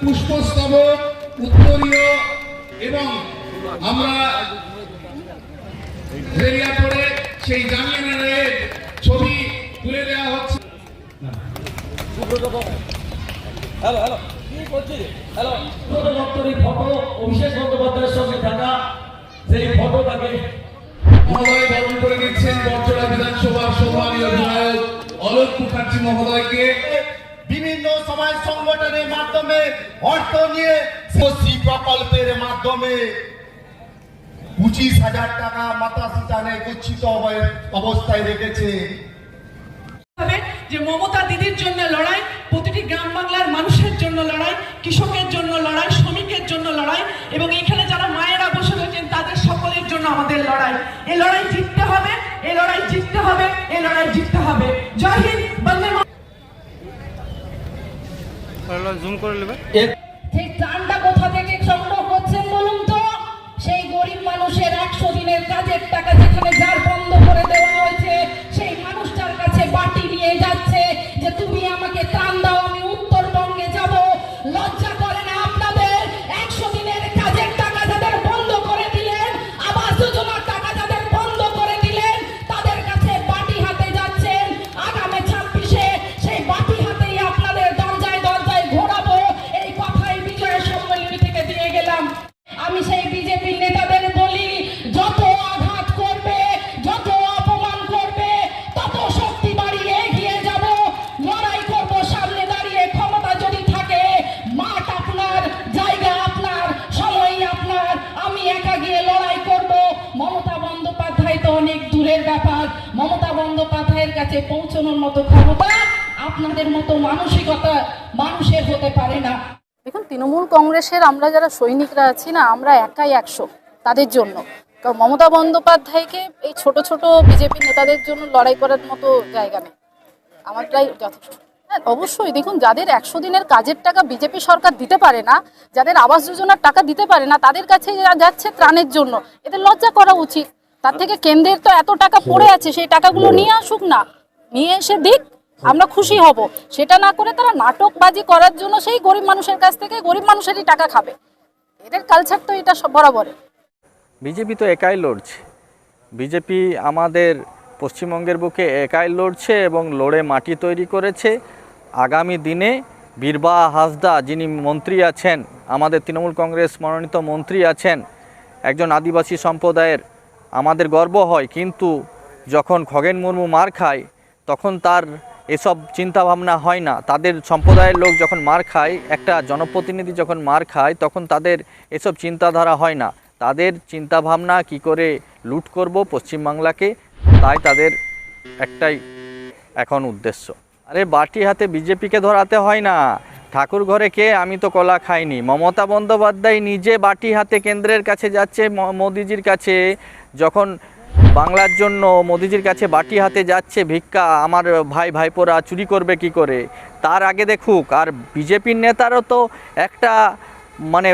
পুষ্পস্তবক উত্তরীয় এবং আমরা ভেরিয়া করে সেই জামিয়ানের ছবি তুলে দেওয়া হচ্ছে। হ্যালো হ্যালো কি করছিস? হ্যালো ছোট দপ্তরি ফটো অভিষেক বন্দ্যোপাধ্যায়ের সঙ্গে থাকা সেই ফটোটাকে মহোদয় বরণ করে নিচ্ছেন বরচড়া বিধানসভার সম্মানীয় বিধায়ক অলোক মুখার্জি মহোদয়কে। বিভিন্ন সমাজ সংগঠনের মাধ্যমে অর্থ নিয়ে শ্রী প্রকল্পের মাধ্যমে পঁচিশ হাজার টাকা মাতা সিটানে গচ্ছিত অবস্থায় রেখেছে যে মমতা দিদির জন্য লড়াই, প্রতিটি গ্রাম বাংলার মানুষের জন্য লড়াই, কৃষকের জন্য লড়াই, শ্রমিকের জন্য লড়াই, এবং এখানে যারা মায়েরা বসে রয়েছেন, তাদের সকলের জন্য আমাদের লড়াই এই লড়াই জিততে হবে এই লড়াই জিততে হবে এই লড়াই জিততে হবে জয় হিন্দ, বন্দে। জুম করে নেবে। ঠিক ত্রাণটা কোথা থেকে সংগ্রহ করছেন বলুন তো? সেই গরিব মানুষের একশো দিনের কাজের টাকা যেখানে দূরের ব্যাপার, মমতা বন্দ্যোপাধ্যায়ের কাছে পৌঁছানোর মতো ক্ষমতা আপনাদের মতো মানসিকতা মানুষের হতে পারে না। দেখুন, তৃণমূল কংগ্রেসের আমরা যারা সৈনিকরা আছি না, আমরা একাই একশো তাদের জন্য। কারণ মমতা বন্দ্যোপাধ্যায়কে এই ছোট ছোট বিজেপি নেতাদের জন্য লড়াই করার মতো জায়গা নেই। আমারটাই যথেষ্ট। হ্যাঁ অবশ্যই দেখুন, যাদের একশো দিনের কাজের টাকা বিজেপি সরকার দিতে পারে না, যাদের আবাস যোজনার টাকা দিতে পারে না, তাদের কাছে যাচ্ছে ত্রাণের জন্য, এদের লজ্জা করা উচিত। তার থেকে কেন্দ্রের তো এত টাকা পড়ে আছে সেই টাকাগুলো নিয়ে আসুক না। নিয়ে এসে দিক আমরা খুশি হব। সেটা না করে তারা নাটকবাজি করার জন্য সেই গরিব মানুষের কাছ থেকে গরিব মানুষেরই টাকা খাবে। এদের কালচার তো এটা সব বরাবরের বিজেপি তো একাই লড়ছে। বিজেপি আমাদের পশ্চিমবঙ্গের বুকে একাই লড়ছে এবং লড়ে মাটি তৈরি করেছে। আগামী দিনে বীরবা হাসদা যিনি মন্ত্রী আছেন আমাদের তৃণমূল কংগ্রেস মনোনীত মন্ত্রী আছেন একজন আদিবাসী সম্প্রদায়ের আমাদের গর্ব হয়, কিন্তু যখন খগেন মুর্মু মার খায়, তখন তার এসব চিন্তা ভাবনা হয় না। তাদের সম্প্রদায়ের লোক যখন মার খায়, একটা জনপ্রতিনিধি যখন মার খায়, তখন তাদের এসব চিন্তাধারা হয় না। তাদের চিন্তা ভাবনা কি করে লুট করব পশ্চিমবাংলাকে? তাই তাদের একটাই এখন উদ্দেশ্য। আরে বাটি হাতে বিজেপিকে ধরাতে হয় না। ঠাকুর ঘরে কে? আমি তো কলা খাইনি। মমতা বন্দ্যোপাধ্যায় নিজে বাটি হাতে কেন্দ্রের কাছে যাচ্ছে মোদিজির কাছে। যখন বাংলার জন্য মোদিজির কাছে বাটি হাতে যাচ্ছে ভিক্ষা, আমার ভাই ভাইপোরা চুরি করবে কি করে? তার আগে দেখুক। আর বিজেপির নেতারও তো একটা মানে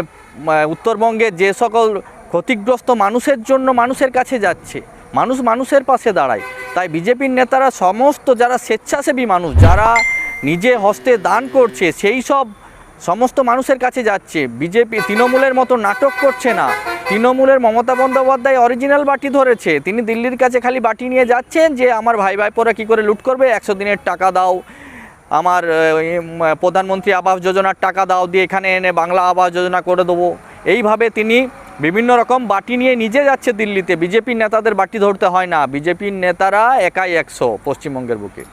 উত্তরবঙ্গে যে সকল ক্ষতিগ্রস্ত মানুষের জন্য মানুষের কাছে যাচ্ছে, মানুষ মানুষের পাশে দাঁড়ায়। তাই বিজেপির নেতারা সমস্ত যারা স্বেচ্ছাসেবী মানুষ, যারা নিজে হস্তে দান করছে, সেই সব সমস্ত মানুষের কাছে যাচ্ছে। বিজেপি তৃণমূলের মতো নাটক করছে না। তৃণমূলের মমতা বন্দ্যোপাধ্যায় অরিজিনাল বাটি ধরেছে। তিনি দিল্লির কাছে খালি বাটি নিয়ে যাচ্ছেন যে, আমার ভাই ভাইপোরা কী করে লুট করবে? একশো দিনের টাকা দাও। আমার প্রধানমন্ত্রী আবাস যোজনার টাকা দাও। দিয়ে এখানে এনে বাংলা আবাস যোজনা করে দেবো। এইভাবে তিনি বিভিন্ন রকম বাটি নিয়ে নিজে যাচ্ছে দিল্লিতে। বিজেপির নেতাদের বাটি ধরতে হয় না। বিজেপির নেতারা একাই একশো পশ্চিমবঙ্গের বুকে।